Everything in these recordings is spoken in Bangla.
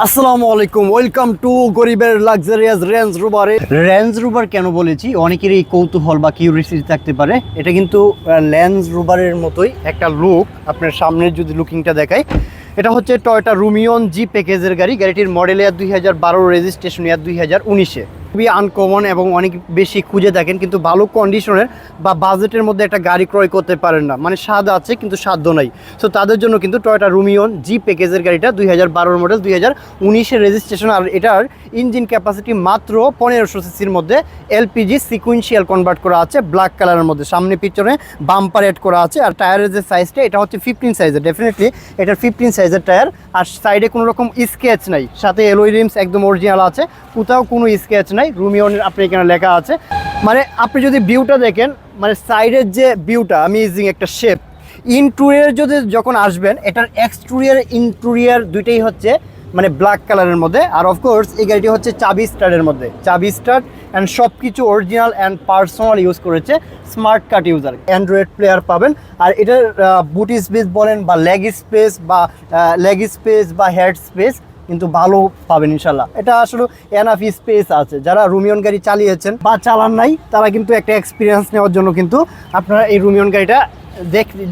আসসালামু আলাইকুম, ওয়েলকাম টু গরিবের লাক্সারিয়াস রেঞ্জ রোভারে রেঞ্জ রোভার কেন বলেছি? অনেকেরই কৌতূহল বা কিউরিসিটি থাকতে পারে। এটা কিন্তু ল্যান্স রোভারের মতোই একটা লুক আপনার সামনের যদি লুকিংটা দেখায় এটা হচ্ছে টয়টা রুমিয়ন জি প্যাকেজের গাড়ি। গাড়িটির মডেল ইয়ার দুই হাজার বারো, রেজিস্ট্রেশন ইয়ার দুই হাজার উনিশে। খুবই আনকমন এবং অনেক বেশি খুঁজে দেখেন, কিন্তু ভালো কন্ডিশনের বা বাজেটের মধ্যে একটা গাড়ি ক্রয় করতে পারেন না। মানে স্বাদ আছে, কিন্তু সাধ্য নাই। সো তাদের জন্য কিন্তু টয়টা রুমিয়ন জি প্যাকেজের গাড়িটা দুই হাজার বারোর মডেল দুই হাজার উনিশের রেজিস্ট্রেশন আর এটার ইঞ্জিন ক্যাপাসিটি মাত্র পনেরোশো সিসির মধ্যে এলপিজি সিকুয়েন্সিয়াল কনভার্ট করা আছে ব্ল্যাক কালারের মধ্যে। সামনে পিছনে বাম্পার এড করা আছে, আর টায়ারের যে সাইজটা এটা হচ্ছে ফিফটিন সাইজের ডেফিনেটলি এটার ফিফটিন সাইজের টায়ার আর সাইডে কোনো রকম স্কেচ নাই। সাথে এলোই রিমস একদম অরিজিনাল আছে, কোথাও কোনো স্কেচ নাই। রুমিয়ন আপনি এখানে লেখা আছে। মানে আপনি যদি ভিউটা দেখেন মানে সাইডের যে ভিউটা অ্যামেজিং একটা শেপ ইন্টুরিয়ার যদি যখন আসবেন, এটার এক্সটুরিয়ার ইন্টুরিয়ার দুইটাই হচ্ছে মানে ব্ল্যাক কালারের মধ্যে। আর অফকোর্স এই গাড়িটি হচ্ছে চাবি স্টারের মধ্যে। চাবি স্টার অ্যান্ড সব কিছু অরিজিনাল অ্যান্ড পার্সোনাল ইউজ করেছে smart card user android player পাবেন। আর এটার বুটি স্পেস বলেন বা লেগ স্পেস বা লেগ স্পেস বা হেড স্পেস কিন্তু ভালো পাবেন ইনশাল্লাহ এটা আসলে এনাফ স্পেস আছে। যারা রুমিয়ন গাড়ি চালিয়েছেন বা চালান নাই, তারা কিন্তু একটা এক্সপিরিয়েন্স নেওয়ার জন্য কিন্তু আপনারা এই রুমিয়ন গাড়িটা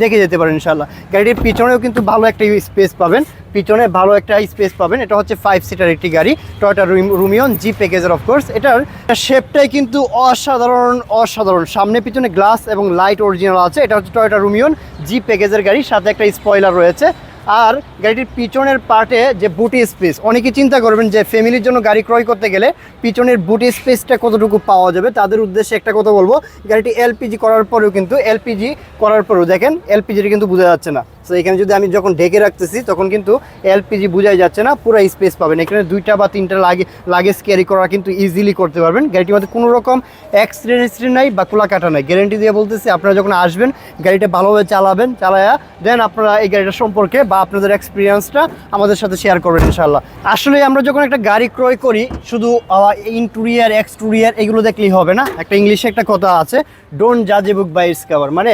দেখ যেতে পারেন ইনশাল্লাহ গাড়ির পিছনেও কিন্তু ভালো একটা স্পেস পাবেন। পিছনে ভালো একটা স্পেস পাবেন। এটা হচ্ছে ফাইভ সিটার একটি গাড়ি টয়টা রুমিয়ন জি প্যাকেজের অফকোর্স এটার শেপটাই কিন্তু অসাধারণ অসাধারণ। সামনে পিছনে গ্লাস এবং লাইট অরিজিনাল আছে। এটা হচ্ছে টয়টা রুমিয়ন জি প্যাকেজের গাড়ি। সাথে একটা স্পয়লার রয়েছে। আর গাড়িটির পিছনের পার্টে যে বুটি স্পেস অনেকে চিন্তা করবেন যে ফ্যামিলির জন্য গাড়ি ক্রয় করতে গেলে পিছনের বুট স্পেসটা কতটুকু পাওয়া যাবে? তাদের উদ্দেশ্যে একটা কথা বলব, গাড়িটি এলপিজি করার পরেও কিন্তু এলপিজি করার পরেও দেখেন এলপিজিটা কিন্তু বোঝা যাচ্ছে না। তো এখানে যদি আমি যখন ঢেকে রাখতেছি, তখন কিন্তু এলপিজি বোঝাই যাচ্ছে না, পুরো স্পেস পাবেন। এখানে দুইটা বা তিনটা লাগে লাগেজ ক্যারি করা কিন্তু ইজিলি করতে পারবেন। গাড়িটির মধ্যে কোনো রকম অ্যাক্সিডেন্ট নাই বা কোলা কাটা নাই। গ্যারেন্টি দিয়ে বলতেছি, আপনারা যখন আসবেন, গাড়িটা ভালোভাবে চালাবেন, চালায়া দেন আপনারা এই গাড়িটা সম্পর্কে বা আপনাদের এক্সপিরিয়েন্সটা আমাদের সাথে শেয়ার করবেন ইনশাল্লাহ আসলে আমরা যখন একটা গাড়ি ক্রয় করি, শুধু ইন্টুরিয়ার এক্সটুরিয়ার এগুলো দেখলেই হবে না। একটা ইংলিশে একটা কথা আছে ডোন্ট জাজ a book by its cover মানে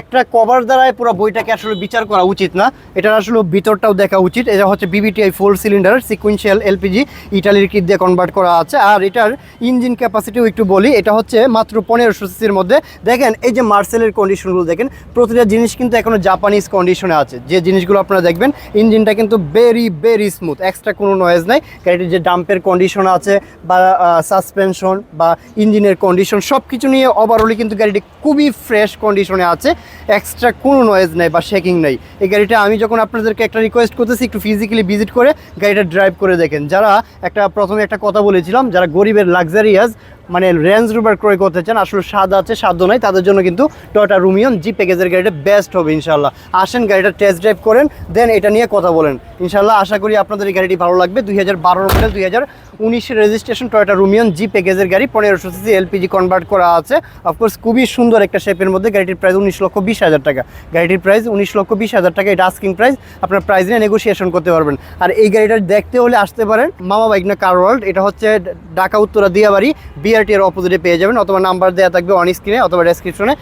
একটা কভার দ্বারাই পুরো বইটাকে আসলে বিচার করা উচিত না। এটার আসলে ভিতরটাও দেখা উচিত। এটা হচ্ছে VVTI four cylinder sequential LPG ইটালির কিট দিয়ে কনভার্ট করা আছে। আর এটার ইঞ্জিন ক্যাপাসিটিও একটু বলি, এটা হচ্ছে মাত্র পনেরোশো সিসির মধ্যে। দেখেন, এই যে মার্সেলের কন্ডিশনগুলো দেখেন, প্রতিটা জিনিস কিন্তু এখনও জাপানিজ কন্ডিশনে আছে। যে জিনিসগুলো আপনারা দেখবেন ইঞ্জিনটা কিন্তু ভেরি ভেরি স্মুথ এক্সট্রা কোনো নয়েজ নাই। গাড়িটির যে ডাম্পের কন্ডিশন আছে বা সাসপেনশন বা ইঞ্জিনের কন্ডিশন সব কিছু নিয়ে ওভারঅলি কিন্তু গাড়িটি খুবই ফ্রেশ কন্ডিশনে আছে। এক্সট্রা কোনো নয়েজ নাই বা শেকিং নাই। এই গাড়িটা আমি যখন আপনাদেরকে একটা রিকোয়েস্ট করতেছি, একটু ফিজিক্যালি ভিজিট করে গাড়িটা ড্রাইভ করে দেখেন। যারা একটা, প্রথমে একটা কথা বলেছিলাম, যারা গরিবের লাক্সারিয়াস মানে রেঞ্জ রোভার ক্রয় করতে চান, আসলে স্বাদ আছে সাধ্য নাই, তাদের জন্য কিন্তু টয়টা রুমিয়ন জি প্যাকেজের গাড়িটা বেস্ট হবে ইনশাল্লাহ আসেন গাড়িটা টেস্ট ড্রাইভ করেন দেন এটা নিয়ে কথা বলেন। ইনশাল্লাহ আশা করি আপনাদের এই গাড়িটি ভালো লাগবে। দুই হাজার বারোর মডেল দুই হাজার উনিশের রেজিস্ট্রেশন টয়টা রুমিয়ন জি প্যাকেজের গাড়ি, পনেরোশো সিসি এলপিজি কনভার্ট করা আছে। অফকোর্স খুবই সুন্দর একটা শেপের মধ্যে গাড়িটির প্রাইস উনিশ লক্ষ বিশ হাজার টাকা। গাড়িটির প্রাইস উনিশ লক্ষ বিশ হাজার টাকা, এটা আস্কিং প্রাইস আপনার প্রাইস নিয়ে নেগোসিয়েশন করতে পারবেন। আর এই গাড়িটা দেখতে হলে আসতে পারেন মামা বাইক না কার ওয়ার্ল্ড এটা হচ্ছে ঢাকা উত্তরা দিয়াবাড়ি বিআরটি এর অপোজিটে পেয়ে যাবেন অথবা নাম্বার দেওয়া থাকবে অন স্ক্রিনে অথবা ডেসক্রিপশনে